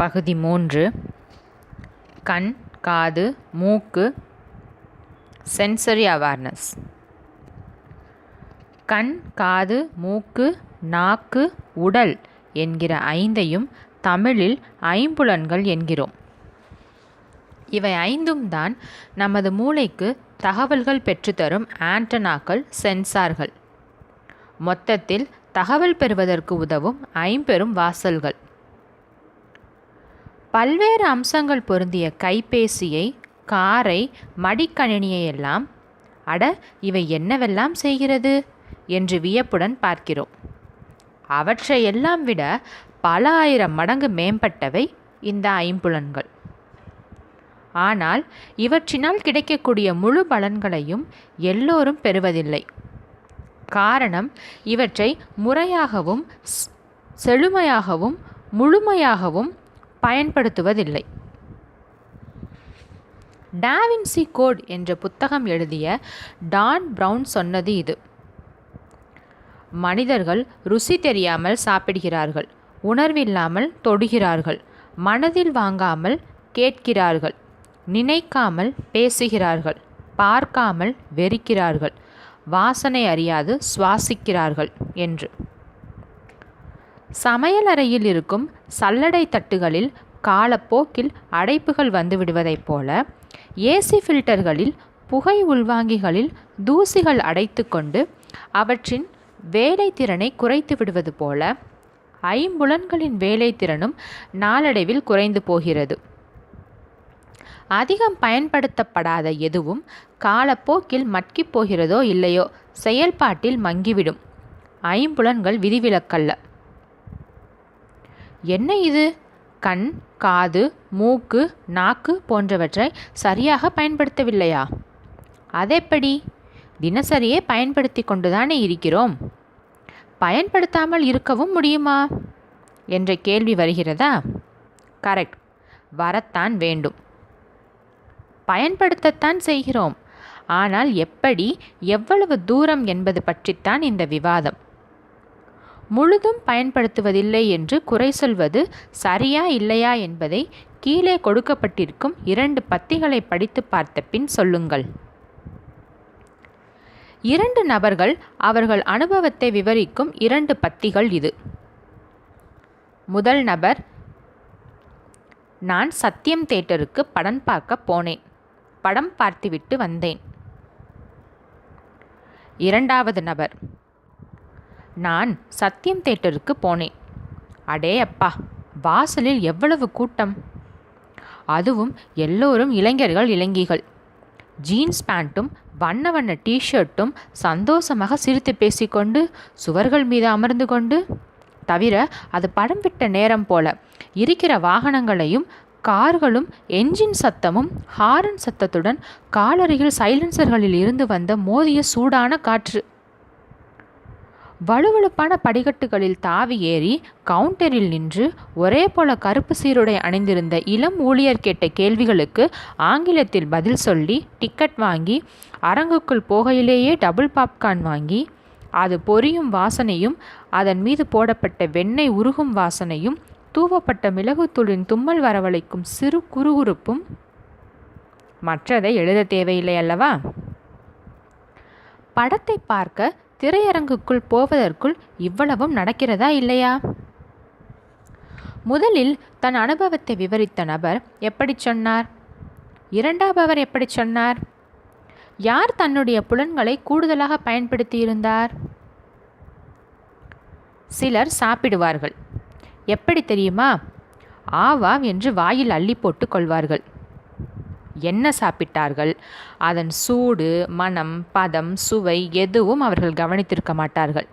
பகுதி மூன்று. கண் காது மூக்கு. சென்சரி அவேர்னஸ் கண் காது மூக்கு நாக்கு உடல் என்கிற ஐந்தையும் தமிழில் ஐம்புலன்கள் என்கிறோம். இவை ஐந்தும் தான் நமது மூளைக்கு தகவல்கள் பெற்றுத்தரும் ஆண்டனாக்கள் சென்சார்கள். மொத்தத்தில் தகவல் பெறுவதற்கு உதவும் ஐம்பெரும் வாசல்கள். பல்வேறு அம்சங்கள் பொருந்திய கைபேசியை காரை மடிக்கணினியை எல்லாம் அட இவை என்னவெல்லாம் செய்கிறது என்று வியப்புடன் பார்க்கிறோம். அவற்றையெல்லாம் விட பல ஆயிரம் மடங்கு மேம்பட்டவை இந்த ஐம்புலன்கள். ஆனால் இவற்றினால் கிடைக்கக்கூடிய முழு பலன்களையும் எல்லோரும் பெறுவதில்லை. காரணம் இவற்றை முறையாகவும் செழுமையாகவும் முழுமையாகவும் பயன்படுத்துவதில்லை. டாவின்சி கோட் என்ற புத்தகம் எழுதிய டான் ப்ரவுன் சொன்னது இது. மனிதர்கள் ருசி தெரியாமல் சாப்பிடுகிறார்கள் உணர்வில்லாமல் தொடுகிறார்கள் மனதில் வாங்காமல் கேட்கிறார்கள் நினைக்காமல் பேசுகிறார்கள் பார்க்காமல் வெறிக்கிறார்கள் வாசனை அறியாது சுவாசிக்கிறார்கள் என்று. சமையலறையில் இருக்கும் சல்லடை தட்டுகளில் காலப்போக்கில் அடைப்புகள் வந்துவிடுவதைப் போல ஏசி ஃபில்டர்களில் புகை உள்வாங்கிகளில் தூசிகள் அடைத்துக்கொண்டு அவற்றின் வேலைத்திறனை குறைத்து விடுவது போல ஐம்புலன்களின் வேலைத்திறனும் நாளடைவில் குறைந்து போகிறது. அதிகம் பயன்படுத்தப்படாத எதுவும் காலப்போக்கில் மட்கிப் போகிறதோ இல்லையோ செயல்பாட்டில் மங்கிவிடும். ஐம்புலன்கள் விதிவிலக்கல்ல. என்ன இது? கண் காது மூக்கு நாக்கு போன்றவற்றை சரியாக பயன்படுத்தவில்லையா? அதெப்படி? தினசரியே பயன்படுத்தி கொண்டுதானே இருக்கிறோம். பயன்படுத்தாமல் இருக்கவும் முடியுமா? என்ற கேள்வி வருகிறதா? கரெக்ட். வரத்தான் வேண்டும். பயன்படுத்தத்தான் செய்கிறோம். ஆனால் எப்படி? எவ்வளவு தூரம் என்பது பற்றித்தான் இந்த விவாதம். முழுதும் பயன்படுத்துவதில்லை என்று குறை சொல்வது சரியா இல்லையா என்பதை கீழே கொடுக்கப்பட்டிருக்கும் இரண்டு பத்திகளை படித்து பார்த்த பின் சொல்லுங்கள். இரண்டு நபர்கள் அவர்கள் அனுபவத்தை விவரிக்கும் இரண்டு பத்திகள் இது. முதல் நபர் நான் சத்யம் தேட்டருக்கு படம் பார்க்க போனேன். படம் பார்த்துவிட்டு வந்தேன். இரண்டாவது நபர் நான் சத்யம் தேட்டருக்கு போனேன். அடே அப்பா வாசலில் எவ்வளவு கூட்டம்? அதுவும் எல்லோரும் இளைஞர்கள் இளைஞிகள் ஜீன்ஸ் பேண்ட்டும் வண்ண வண்ண டிஷர்ட்டும் சந்தோஷமாக சிரித்து பேசிக்கொண்டு சுவர்கள் மீது அமர்ந்து கொண்டு தவிர அது படம் விட்ட நேரம் போல இருக்கிற வாகனங்களையும் கார்களும் என்ஜின் சத்தமும் ஹாரன் சத்தத்துடன் காலருகில் சைலன்சர்களில் இருந்து வந்த மோதிய சூடான காற்று. வலுவழுப்பான படிக்கட்டுகளில் தாவி ஏறி கவுண்டரில் நின்று ஒரே போல கருப்பு சீருடை அணிந்திருந்த இளம் ஊழியர் கேட்ட கேள்விகளுக்கு ஆங்கிலத்தில் பதில் சொல்லி டிக்கெட் வாங்கி அரங்குக்குள் போகையிலேயே டபுள் பாப்கார்ன் வாங்கி அது பொரியும் வாசனையும் அதன் மீது போடப்பட்ட வெண்ணெய் உருகும் வாசனையும் தூவப்பட்ட மிளகுத்தூளின் தும்மல் வரவழைக்கும் சிறு குறுகுறுப்பும் மற்றதை எழுத தேவையில்லை அல்லவா? படத்தை பார்க்க திரையரங்குக்குள் போவதற்குள் இவ்வளவும் நடக்கிறதா இல்லையா? முதலில் தன் அனுபவத்தை விவரித்த நபர் எப்படி சொன்னார்? இரண்டாபவர் எப்படி சொன்னார்? யார் தன்னுடைய புலன்களை கூடுதலாக பயன்படுத்தியிருந்தார்? சிலர் சாப்பிடுவார்கள். எப்படி தெரியுமா? ஆவாம் என்று வாயில் அள்ளி போட்டு கொள்வார்கள். என்ன சாப்பிட்டார்கள்? அதன் சூடு மனம் பதம் சுவை எதுவும் அவர்கள் கவனித்திருக்க மாட்டார்கள்.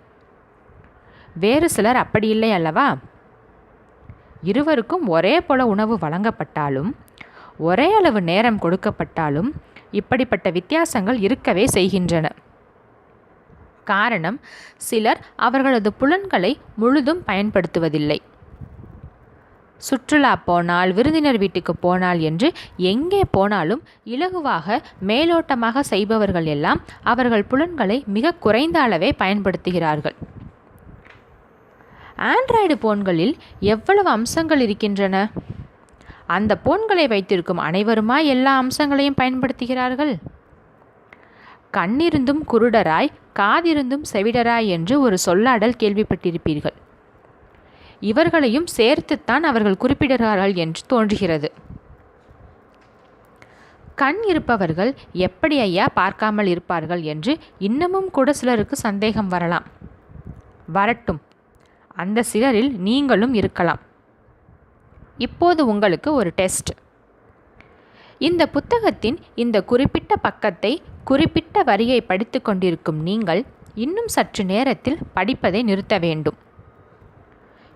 வேறு சிலர் அப்படி இல்லை அல்லவா? இருவருக்கும் ஒரே போல உணவு வழங்கப்பட்டாலும் ஒரே அளவு நேரம் கொடுக்கப்பட்டாலும் இப்படிப்பட்ட வித்தியாசங்கள் இருக்கவே செய்கின்றன. காரணம் சிலர் அவர்களது புலன்களை முழுதும் பயன்படுத்துவதில்லை. சுற்றுலா போனால் விருந்தினர் வீட்டுக்கு போனால் என்று எங்கே போனாலும் இலகுவாக மேலோட்டமாக செய்பவர்கள் எல்லாம் அவர்கள் புலன்களை மிக குறைந்த அளவே பயன்படுத்துகிறார்கள். ஆண்ட்ராய்டு போன்களில் எவ்வளவு அம்சங்கள் இருக்கின்றன? அந்த போன்களை வைத்திருக்கும் அனைவருமா எல்லா அம்சங்களையும் பயன்படுத்துகிறார்கள்? கண்ணிருந்தும் குருடராய் காதிருந்தும் செவிடராய் என்று ஒரு சொல்லாடல் கேள்விப்பட்டிருப்பீர்கள். இவர்களையும் சேர்த்துத்தான் அவர்கள் குறிப்பிடுகிறார்கள் என்று தோன்றுகிறது. கண் இருப்பவர்கள் எப்படி ஐயா பார்க்காமல் இருப்பார்கள் என்று இன்னமும் கூட சிலருக்கு சந்தேகம் வரலாம். வரட்டும். அந்த சிலரில் நீங்களும் இருக்கலாம். இப்போது உங்களுக்கு ஒரு டெஸ்ட். இந்த புத்தகத்தின் இந்த குறிப்பிட்ட பக்கத்தை குறிப்பிட்ட வரியை படித்து கொண்டிருக்கும் நீங்கள் இன்னும் சற்று நேரத்தில் படிப்பதை நிறுத்த வேண்டும்.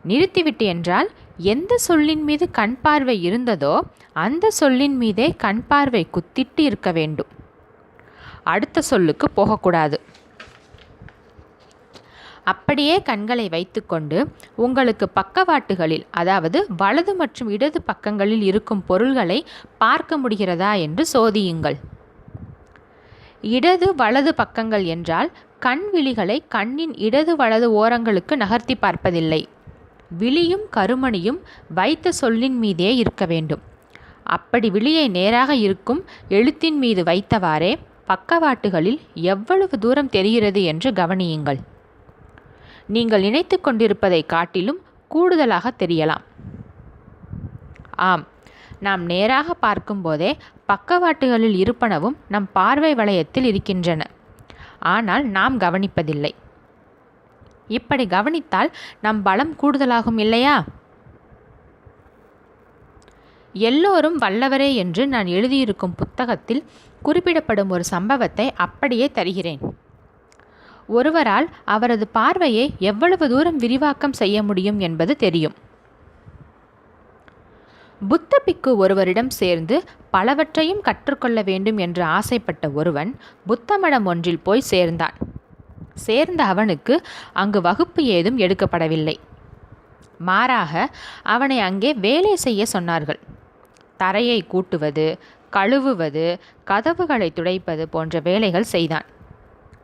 நிறுத்திவிட்டு என்றால் எந்த சொல்லின் மீது கண் பார்வை இருந்ததோ அந்த சொல்லின் மீதே கண் பார்வை குத்திட்டு இருக்க வேண்டும். அடுத்த சொல்லுக்கு போகக்கூடாது. அப்படியே கண்களை வைத்துக்கொண்டு உங்களுக்கு பக்கவாட்டுகளில் அதாவது வலது மற்றும் இடது பக்கங்களில் இருக்கும் பொருள்களை பார்க்க முடிகிறதா என்று சோதியுங்கள். இடது வலது பக்கங்கள் என்றால் கண் விழிகளை கண்ணின் இடது வலது ஓரங்களுக்கு நகர்த்தி பார்ப்பதில்லை. விழியும் கருமணியும் வைத்த சொல்லின் மீதே இருக்க வேண்டும். அப்படி விழியை நேராக இருக்கும் எழுத்தின் மீது வைத்தவாறே பக்கவாட்டுகளில் எவ்வளவு தூரம் தெரிகிறது என்று கவனியுங்கள். நீங்கள் நினைத்து கொண்டிருப்பதை காட்டிலும் கூடுதலாக தெரியலாம். ஆம் நாம் நேராக பார்க்கும்போதே பக்கவாட்டுகளில் இருப்பனவும் நம் பார்வை வளையத்தில் இருக்கின்றன. ஆனால் நாம் கவனிப்பதில்லை. இப்படி கவனித்தால் நம் பலம் கூடுதலாகும் இல்லையா? எல்லோரும் வல்லவரே என்று நான் எழுதியிருக்கும் புத்தகத்தில் குறிப்பிடப்படும் ஒரு சம்பவத்தை அப்படியே தருகிறேன். ஒருவரால் அவரது பார்வையை எவ்வளவு தூரம் விரிவாக்கம் செய்ய முடியும் என்பது தெரியும். புத்த பிக்கு ஒருவரிடம் சேர்ந்து பலவற்றையும் கற்றுக்கொள்ள வேண்டும் என்று ஆசைப்பட்ட ஒருவன் புத்த மடம் ஒன்றில் போய் சேர்ந்தான். சேர்ந்த அவனுக்கு அங்கு வகுப்பு ஏதும் எடுக்கப்படவில்லை. மாறாக அவனை அங்கே வேலை செய்ய சொன்னார்கள். தரையை கூட்டுவது கழுவுவது கதவுகளை துடைப்பது போன்ற வேலைகள் செய்தான்.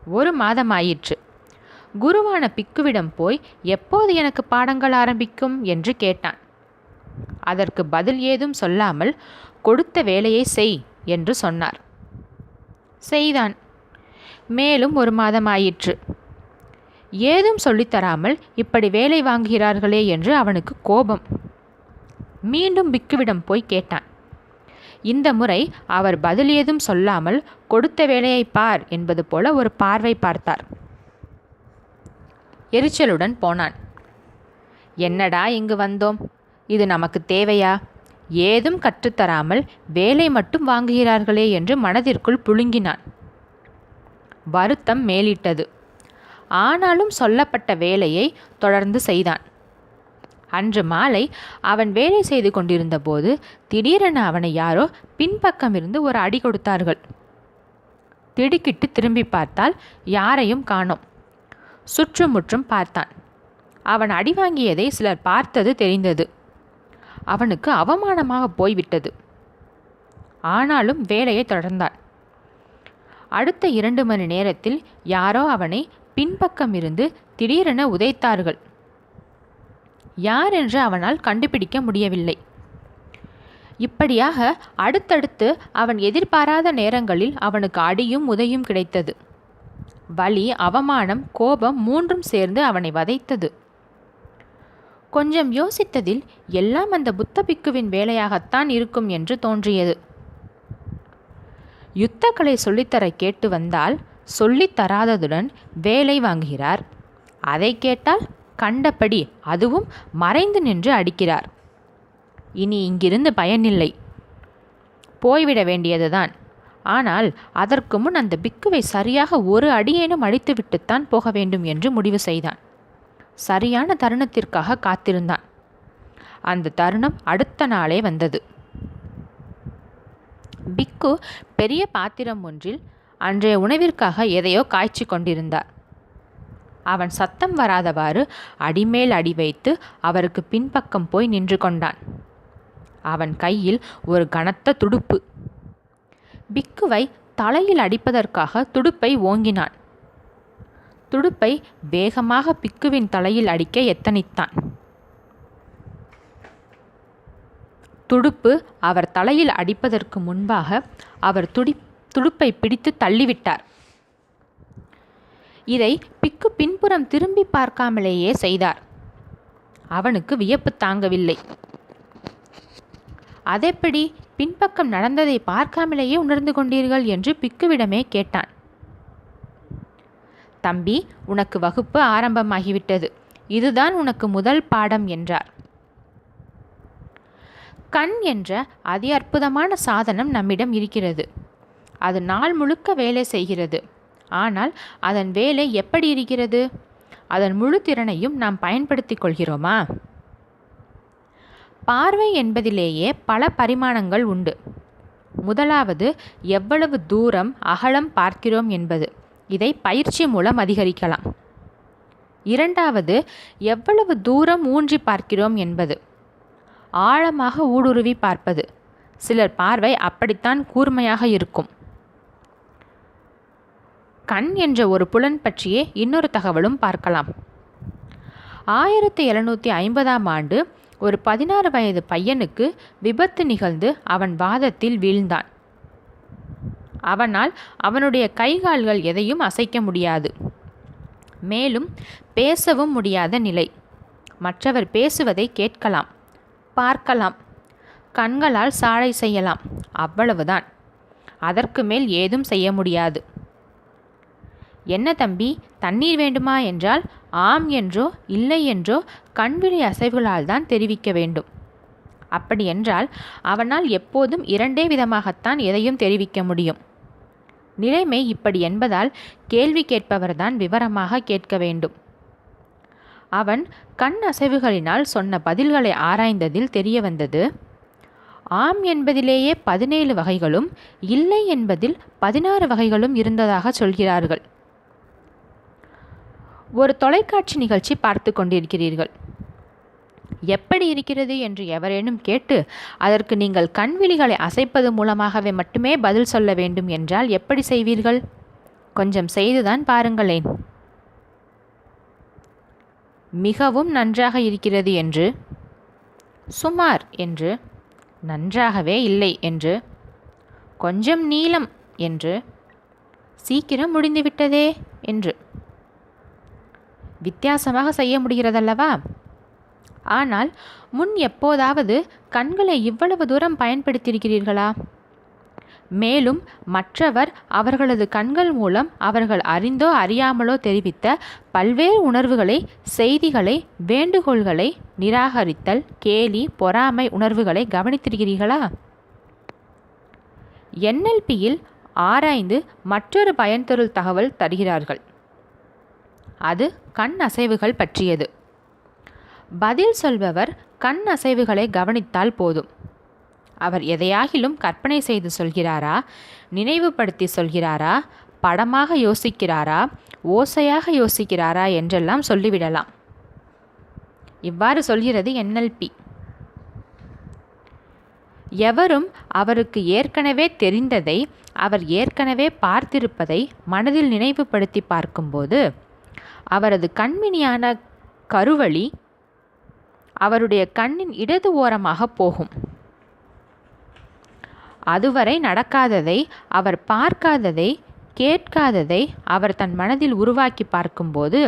ஒரு மாதம் ஆயிற்று குருவான பிக்குவிடம் போய் எப்போது எனக்கு பாடங்கள் ஆரம்பிக்கும்? என்று கேட்டான். அதற்கு பதில் ஏதும் சொல்லாமல் கொடுத்த வேலையை செய் என்று சொன்னார். செய்தான். மேலும் ஒரு மாதம் ஆயிற்று ஏதும் சொல்லித்தராமல் இப்படி வேலை வாங்குகிறார்களே என்று அவனுக்கு கோபம். மீண்டும் பிக்குவிடம் போய் கேட்டான். இந்த முறை அவர் பதில் ஏதும் சொல்லாமல் கொடுத்த வேலையை பார் என்பது போல ஒரு பார்வை பார்த்தார். எரிச்சலுடன் போனான். என்னடா இங்கு வந்தோம்? இது நமக்கு தேவையா? ஏதும் கற்றுத்தராமல் வேலை மட்டும் வாங்குகிறார்களே என்று மனதிற்குள் புழுங்கினான். வருத்தம் மேலிட்டது. ஆனாலும் சொல்லப்பட்ட வேலையை தொடர்ந்து செய்தான். அன்று மாலை அவன் வேலை செய்து கொண்டிருந்த போது திடீரென அவனை யாரோ பின்பக்கமிருந்து ஒரு அடி கொடுத்தார்கள். திடுக்கிட்டு திரும்பி பார்த்தால் யாரையும் காணோம். சுற்றுமுற்றும் பார்த்தான். அவன் அடி வாங்கியதை சிலர் பார்த்தது தெரிந்தது. அவனுக்கு அவமானமாக போய்விட்டது. ஆனாலும் வேலையை தொடர்ந்தான். அடுத்த இரண்டு மணி நேரத்தில் யாரோ அவனை பின்பக்கம் இருந்து திடீரென உதைத்தார்கள். யார் என்று அவனால் கண்டுபிடிக்க முடியவில்லை. இப்படியாக அடுத்தடுத்து அவன் எதிர்பாராத நேரங்களில் அவனுக்கு அடியும் உதையும் கிடைத்தது. வலி அவமானம் கோபம் மூன்றும் சேர்ந்து அவனை வதைத்தது. கொஞ்சம் யோசித்ததில் எல்லாம் அந்த புத்த பிக்குவின் வேலையாகத்தான் இருக்கும் என்று தோன்றியது. யுத்தக்கலை சொல்லித்தர கேட்டு வந்தால் சொல்லித் தராததுடன் வேலை வாங்குகிறார். அதை கேட்டால் கண்டபடி அதுவும் மறைந்து நின்று அடிக்கிறார். இனி இங்கிருந்து பயனில்லை. போய்விட வேண்டியதுதான். ஆனால் அதற்கு முன் அந்த பிக்குவை சரியாக ஒரு அடியேனும் அடித்துவிட்டுத்தான் போக வேண்டும் என்று முடிவு செய்தான். சரியான தருணத்திற்காக காத்திருந்தான். அந்த தருணம் அடுத்த நாளே வந்தது. பிக்கு பெரிய பாத்திரம் ஒன்றில் அன்றைய உணவிற்காக எதையோ காய்ச்சி கொண்டிருந்தார். அவன் சத்தம் வராதவாறு அடிமேல் அடி வைத்து அவருக்கு பின்பக்கம் போய் நின்று கொண்டான். அவன் கையில் ஒரு கனத்த துடுப்பு. பிக்குவை தலையில் அடிப்பதற்காக துடுப்பை ஓங்கினான். துடுப்பை வேகமாக பிக்குவின் தலையில் அடிக்க எத்தனித்தான். துடுப்பு அவர் தலையில் அடிப்பதற்கு முன்பாக அவர் துடி துடுப்பை பிடித்து தள்ளிவிட்டார். இதை பிக்கு பின்புறம் திரும்பி பார்க்காமலேயே செய்தார். அவனுக்கு வியப்பு தாங்கவில்லை. அதெப்படி? பின்பக்கம் நடந்ததை பார்க்காமலேயே உணர்ந்து கொண்டீர்கள்? என்று பிக்குவிடமே கேட்டான். தம்பி உனக்கு வகுப்பு ஆரம்பமாகிவிட்டது. இதுதான் உனக்கு முதல் பாடம் என்றார். கண் என்ற அதி அற்புதமான சாதனம் நம்மிடம் இருக்கிறது. அது நாள் முழுக்க வேலை செய்கிறது. ஆனால் அதன் வேலை எப்படி இருக்கிறது? அதன் முழு திறனையும் நாம் பயன்படுத்திக் கொள்கிறோமா? பார்வை என்பதிலேயே பல பரிமாணங்கள் உண்டு. முதலாவது எவ்வளவு தூரம் அகலம் பார்க்கிறோம் என்பது. இதை பயிற்சி மூலம் அதிகரிக்கலாம். இரண்டாவது எவ்வளவு தூரம் ஊன்றி பார்க்கிறோம் என்பது. ஆழமாக ஊடுருவி பார்ப்பது. சிலர் பார்வை அப்படித்தான் கூர்மையாக இருக்கும். கண் என்ற ஒரு புலன் பற்றியே இன்னொரு தகவலும் பார்க்கலாம். ஆயிரத்தி எழுநூற்றி ஐம்பதாம் ஆண்டு ஒரு பதினாறு வயது பையனுக்கு விபத்து நிகழ்ந்து அவன் வாதத்தில் வீழ்ந்தான். அவனால் அவனுடைய கைகால்கள் எதையும் அசைக்க முடியாது. மேலும் பேசவும் முடியாத நிலை. மற்றவர் பேசுவதை கேட்கலாம். பார்க்கலாம். கண்களால் சாடை செய்யலாம். அவ்வளவுதான். அதற்கு மேல் ஏதும் செய்ய முடியாது. என்ன தம்பி தண்ணீர் வேண்டுமா என்றால் ஆம் என்றோ இல்லை என்றோ கண்விழி அசைவுகளால் தான் தெரிவிக்க வேண்டும். அப்படியென்றால் அவனால் எப்போதும் இரண்டே விதமாகத்தான் எதையும் தெரிவிக்க முடியும். நிலைமை இப்படி என்பதால் கேள்வி கேட்பவர்தான் விவரமாக கேட்க வேண்டும். அவன் கண் அசைவுகளினால் சொன்ன பதில்களை ஆராய்ந்ததில் தெரிய வந்தது. ஆம் என்பதிலேயே பதினேழு வகைகளும் இல்லை என்பதில் பதினாறு வகைகளும் இருந்ததாக சொல்கிறார்கள். ஒரு தொலைக்காட்சி நிகழ்ச்சி பார்த்து கொண்டிருக்கிறீர்கள். எப்படி இருக்கிறது என்று எவரேனும் கேட்டு அதற்கு நீங்கள் கண்விழிகளை அசைப்பது மூலமாகவே மட்டுமே பதில் சொல்ல வேண்டும் என்றால் எப்படி செய்வீர்கள்? கொஞ்சம் செய்துதான் பாருங்களேன். மிகவும் நன்றாக இருக்கிறது என்று சுமார் என்று நன்றாகவே இல்லை என்று கொஞ்சம் நீளம் என்று சீக்கிரம் முடிந்துவிட்டதே என்று. வித்தியாசமாக செய்ய முடிகிறதல்லவா? ஆனால் முன் எப்போதாவது கண்களை இவ்வளவு தூரம் பயன்படுத்தியிருக்கிறீர்களா? மேலும் மற்றவர் அவர்களது கண்கள் மூலம் அவர்கள் அறிந்தோ அறியாமலோ தெரிவித்த பல்வேறு உணர்வுகளை செய்திகளை வேண்டுகோள்களை நிராகரித்தல் கேலி பொறாமை உணர்வுகளை கவனித்திருக்கிறீர்களா? என்எல்பியில் ஆராய்ந்து மற்றொரு பயன்தொருள் தகவல் தருகிறார்கள். அது கண் அசைவுகள் பற்றியது. பதில் சொல்பவர் கண் அசைவுகளை கவனித்தால் போதும். அவர் எதையாகிலும் கற்பனை செய்து சொல்கிறாரா? நினைவுபடுத்தி சொல்கிறாரா? படமாக யோசிக்கிறாரா? ஓசையாக யோசிக்கிறாரா? என்றெல்லாம் சொல்லிவிடலாம். இவ்வாறு சொல்கிறது என்எல்பி. எவரும் அவருக்கு ஏற்கனவே தெரிந்ததை அவர் ஏற்கனவே பார்த்திருப்பதை மனதில் நினைவுபடுத்தி பார்க்கும்போது அவரது கண்மினியான கருவழி அவருடைய கண்ணின் இடது ஓரமாக போகும். அதுவரை நடக்காததை அவர் பார்க்காததை கேட்காததை அவர் தன் மனதில் உருவாக்கி பார்க்கும்போது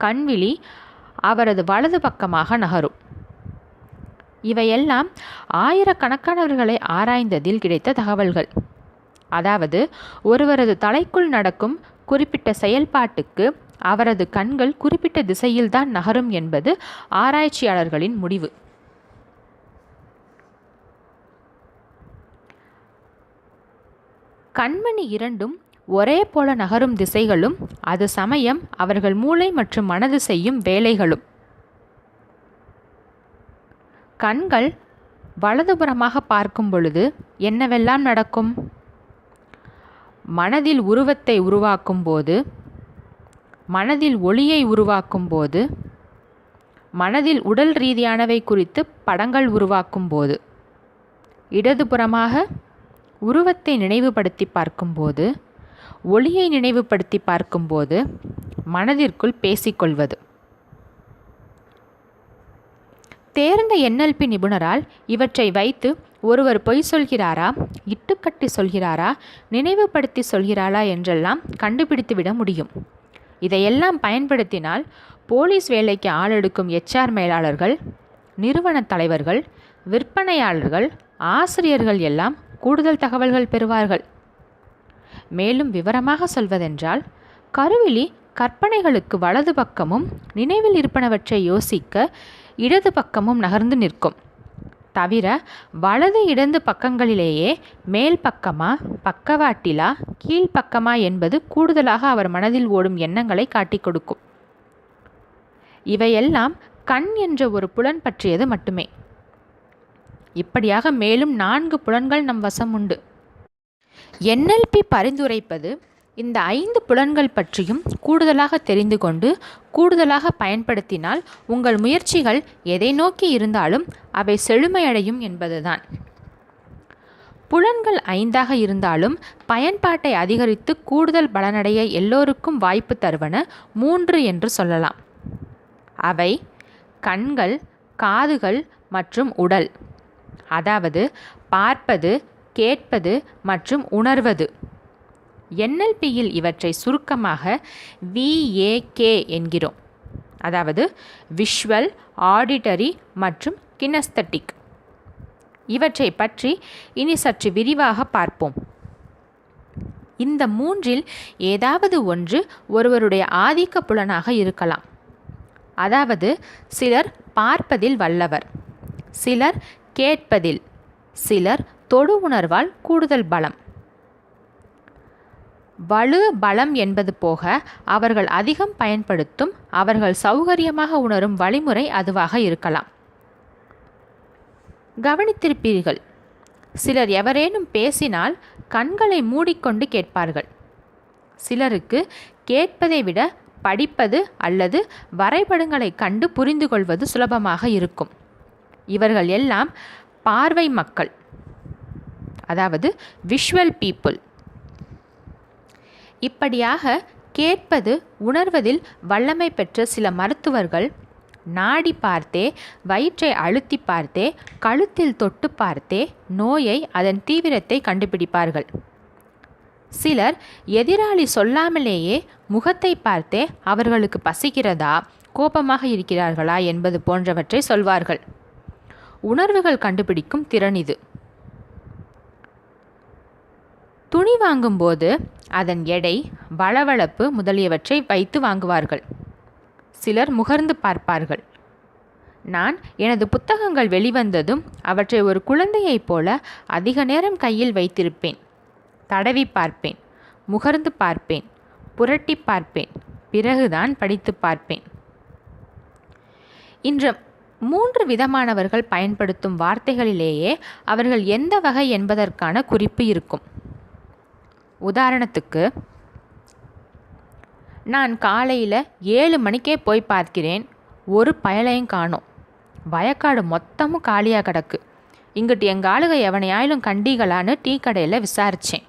கண்விழி அவரது வலது பக்கமாக நகரும். இவையெல்லாம் ஆயிரக்கணக்கானவர்களை ஆராய்ந்ததில் கிடைத்த தகவல்கள். அதாவது ஒருவரது தலைக்குள் நடக்கும் குறிப்பிட்ட செயல்பாட்டுக்கு அவரது கண்கள் குறிப்பிட்ட திசையில்தான் நகரும் என்பது ஆராய்ச்சியாளர்களின் முடிவு. கண்மணி இரண்டும் ஒரே போல நகரும் திசைகளும் அது சமயம் அவர்கள் மூளை மற்றும் மனது செய்யும் வேலைகளும். கண்கள் வலதுபுறமாக பார்க்கும் பொழுது என்னவெல்லாம் நடக்கும்? மனதில் உருவத்தை உருவாக்கும் போது மனதில் ஒளியை உருவாக்கும் போது மனதில் உடல் ரீதியானவை குறித்து படங்கள் உருவாக்கும் போது. இடதுபுறமாக உருவத்தை நினைவுபடுத்தி பார்க்கும்போது ஒளியை நினைவுபடுத்தி பார்க்கும்போது மனதிற்குள் பேசிக்கொள்வது. தேர்ந்த என்எல்பி நிபுணரால் இவற்றை வைத்து ஒருவர் பொய் சொல்கிறாரா இட்டுக்கட்டி சொல்கிறாரா நினைவுபடுத்தி சொல்கிறாரா என்றெல்லாம் கண்டுபிடித்துவிட முடியும். இதையெல்லாம் பயன்படுத்தினால் போலீஸ் வேலைக்கு ஆளெடுக்கும் எச்ஆர் மேலாளர்கள் நிறுவன தலைவர்கள் விற்பனையாளர்கள் ஆசிரியர்கள் எல்லாம் கூடுதல் தகவல்கள் பெறுவார்கள். மேலும் விவரமாக சொல்வதென்றால் கருவிழி கற்பனைகளுக்கு வலது பக்கமும் நினைவில் இருப்பனவற்றை யோசிக்க இடது பக்கமும் நகர்ந்து நிற்கும். தவிர வலது இடது பக்கங்களிலேயே மேல் பக்கமா பக்கவாட்டிலா கீழ்ப்பக்கமா என்பது கூடுதலாக அவர் மனதில் ஓடும் எண்ணங்களை காட்டிக் கொடுக்கும். இவையெல்லாம் கண் என்ற ஒரு புலன் பற்றியது மட்டுமே. இப்படியாக மேலும் நான்கு புலன்கள் நம் வசம் உண்டு என்எல்பி பரிந்துரைப்பது இந்த ஐந்து புலன்கள் பற்றியும் கூடுதலாக தெரிந்து கொண்டு கூடுதலாக பயன்படுத்தினால் உங்கள் முயற்சிகள் எதை நோக்கி இருந்தாலும் அவை செழுமையடையும் என்பதுதான். புலன்கள் ஐந்தாக இருந்தாலும் பயன்பாட்டை அதிகரித்து கூடுதல் பலனடைய எல்லோருக்கும் வாய்ப்பு தருவன மூன்று என்று சொல்லலாம். அவை கண்கள் காதுகள் மற்றும் உடல். அதாவது பார்ப்பது கேட்பது மற்றும் உணர்வது. என்எல்பியில் இவற்றை சுருக்கமாக விஏகே என்கிறோம். அதாவது விஷுவல் ஆடிட்டரி மற்றும் கினஸ்தட்டிக் இவற்றை பற்றி இனி சற்று விரிவாக பார்ப்போம். இந்த மூன்றில் ஏதாவது ஒன்று ஒருவருடைய ஆதிக்க புலனாக இருக்கலாம். அதாவது சிலர் பார்ப்பதில் வல்லவர். சிலர் கேட்பதில் சிலர் தொடு உணர்வால் கூடுதல் பலம். வலு பலம் என்பது போக அவர்கள் அதிகம் பயன்படுத்தும் அவர்கள் சௌகரியமாக உணரும் வழிமுறை அதுவாக இருக்கலாம். கவனித்திருப்பீர்கள் சிலர் எவரேனும் பேசினால் கண்களை மூடிக்கொண்டு கேட்பார்கள். சிலருக்கு கேட்பதை விட படிப்பது அல்லது வரைபடங்களை கண்டு புரிந்து கொள்வது சுலபமாக இருக்கும். இவர்கள் எல்லாம் பார்வை மக்கள். அதாவது விஷுவல் பீப்புள் இப்படியாக கேட்பது உணர்வதில் வல்லமை பெற்ற சில மருத்துவர்கள் நாடி பார்த்தே வயிற்றை அழுத்தி பார்த்தே கழுத்தில் தொட்டு பார்த்தே நோயை அதன் தீவிரத்தை கண்டுபிடிப்பார்கள். சிலர் எதிராளி சொல்லாமலேயே முகத்தை பார்த்தே அவர்களுக்கு பசிக்கிறதா கோபமாக இருக்கிறார்களா என்பது போன்றவற்றை சொல்வார்கள். உணர்வுகள் கண்டுபிடிக்கும் திறன் இது. துணி வாங்கும்போது அதன் எடை வளவளப்பு முதலியவற்றை வைத்து வாங்குவார்கள். சிலர் முகர்ந்து பார்ப்பார்கள். நான் எனது புத்தகங்கள் வெளிவந்ததும் அவற்றை ஒரு குழந்தையைப் போல அதிக நேரம் கையில் வைத்திருப்பேன். தடவி பார்ப்பேன் முகர்ந்து பார்ப்பேன் புரட்டி பார்ப்பேன் பிறகுதான் படித்து பார்ப்பேன். இன்று மூன்று விதமானவர்கள் பயன்படுத்தும் வார்த்தைகளிலேயே அவர்கள் எந்த வகை என்பதற்கான குறிப்பு இருக்கும். உதாரணத்துக்கு நான் காலையில் ஏழு மணிக்கே போய் பார்க்கிறேன் ஒரு பயலையும் காணோம். வயக்காடு மொத்தமும் காலியாக கிடக்கு. இங்கிட்டு எங்கள் ஆளுக எவனையாயிலும் கண்டிகளான்னு டீ கடையில் விசாரித்தேன்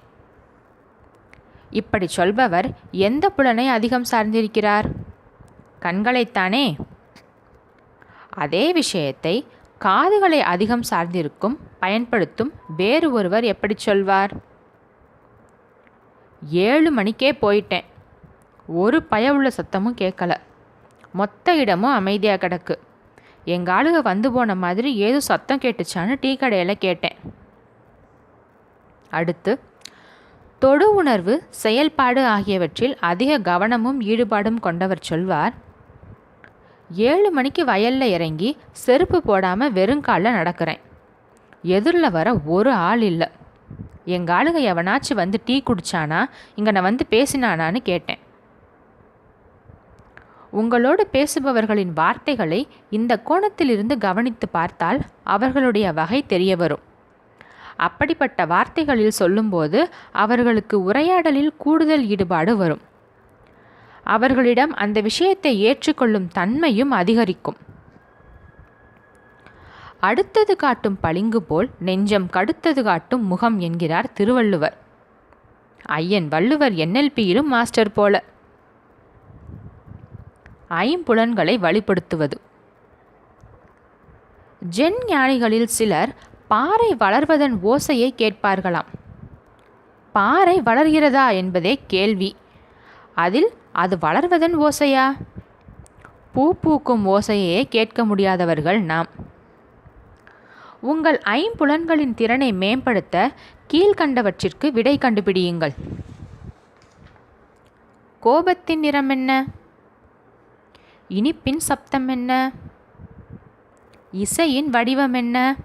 இப்படி சொல்பவர் எந்த புலனை அதிகம் சார்ந்திருக்கிறார்? கண்களைத்தானே? அதே விஷயத்தை காதுகளை அதிகம் சார்ந்திருக்கும் பயன்படுத்தும் வேறு ஒருவர் எப்படி சொல்வார்? ஏழு மணிக்கே போயிட்டேன். ஒரு பய உள்ள சத்தமும் கேட்கல. மொத்த இடமும் அமைதியாக கிடக்கு. எங்கள் ஆளுக வந்து போன மாதிரி ஏதோ சத்தம் கேட்டுச்சான்னு டீ கடையில் கேட்டேன். அடுத்து தொடு உணர்வு செயல்பாடு ஆகியவற்றில் அதிக கவனமும் ஈடுபாடும் கொண்டவர் சொல்வார் ஏழு மணிக்கு வயலில் இறங்கி செருப்பு போடாமல் வெறுங்காலில் நடக்கிறேன். எதிரில் வர ஒரு ஆள் இல்லை. எங்கள் ஆளுங்க எவனாச்சும் வந்து டீ குடிச்சானா இங்கே நான் வந்து பேசினானான்னு கேட்டேன். உங்களோடு பேசுபவர்களின் வார்த்தைகளை இந்த கோணத்திலிருந்து கவனித்து பார்த்தால் அவர்களுடைய வகை தெரிய வரும். அப்படிப்பட்ட வார்த்தைகளில் சொல்லும்போது அவர்களுக்கு உரையாடலில் கூடுதல் ஈடுபாடு வரும். அவர்களிடம் அந்த விஷயத்தை ஏற்றுக்கொள்ளும் தன்மையும் அதிகரிக்கும். அடுத்தது காட்டும் பளிங்கு போல் நெஞ்சம் கடுத்தது காட்டும் முகம் என்கிறார் திருவள்ளுவர். ஐயன் வள்ளுவர் என்எல்பியிலும் மாஸ்டர் போல. ஐம்புலன்களை வழிப்படுத்துவது ஜென் ஞானிகளில் சிலர் பாறை வளர்வதன் ஓசையை கேட்பார்களாம். பாறை வளர்கிறதா என்பதே கேள்வி. அதில் அது வளர்வதன் ஓசையா? பூ பூக்கும் ஓசையே கேட்க முடியாதவர்கள் நாம். உங்கள் ஐம்புலன்களின் திறனை மேம்படுத்த கீழ்கண்டவற்றிற்கு விடை கண்டுபிடியுங்கள். கோபத்தின் நிறம் என்ன? இனிப்பின் சப்தம் என்ன? இசையின் வடிவம் என்ன?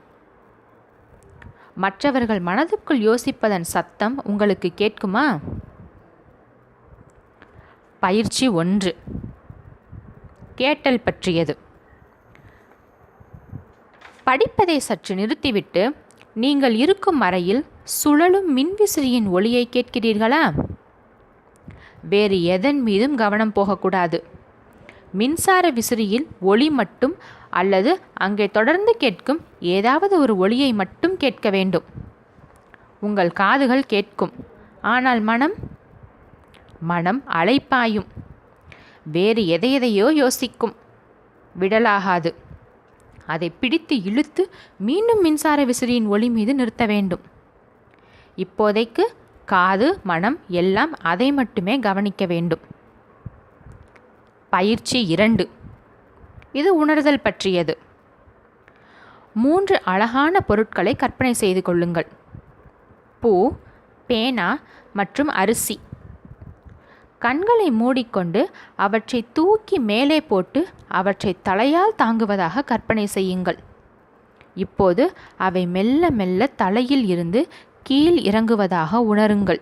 மற்றவர்கள் மனதுக்குள் யோசிப்பதன் சத்தம் உங்களுக்கு கேட்குமா? பயிற்சி ஒன்று. கேட்டல் பற்றியது. படிப்பதை சற்று நிறுத்திவிட்டு நீங்கள் இருக்கும் அறையில் சுழலும் மின்விசிறியின் ஒளியை கேட்கிறீர்களா? வேறு எதன் மீதும் கவனம் போகக்கூடாது. மின்சார விசிறியில் ஒளி மட்டும் அல்லது அங்கே தொடர்ந்து கேட்கும் ஏதாவது ஒரு ஒளியை மட்டும் கேட்க வேண்டும். உங்கள் காதுகள் கேட்கும். ஆனால் மனம் மனம் அலைப்பாயும் வேறு எதை எதையோ யோசிக்கும். விடலாகாது. அதை பிடித்து இழுத்து மீண்டும் மின்சார விசிறியின் ஒளி மீது நிறுத்த வேண்டும். இப்போதைக்கு காது மனம் எல்லாம் அதை மட்டுமே கவனிக்க வேண்டும். பயிற்சி இரண்டு. இது உணர்தல் பற்றியது. மூன்று அழகான பொருட்களை கற்பனை செய்து கொள்ளுங்கள். பூ பேனா மற்றும் அரிசி. கண்களை மூடிக்கொண்டு அவற்றை தூக்கி மேலே போட்டு அவற்றை தலையால் தாங்குவதாக கற்பனை செய்யுங்கள். இப்போது அவை மெல்ல மெல்ல தலையில் இருந்து கீழ் இறங்குவதாக உணருங்கள்.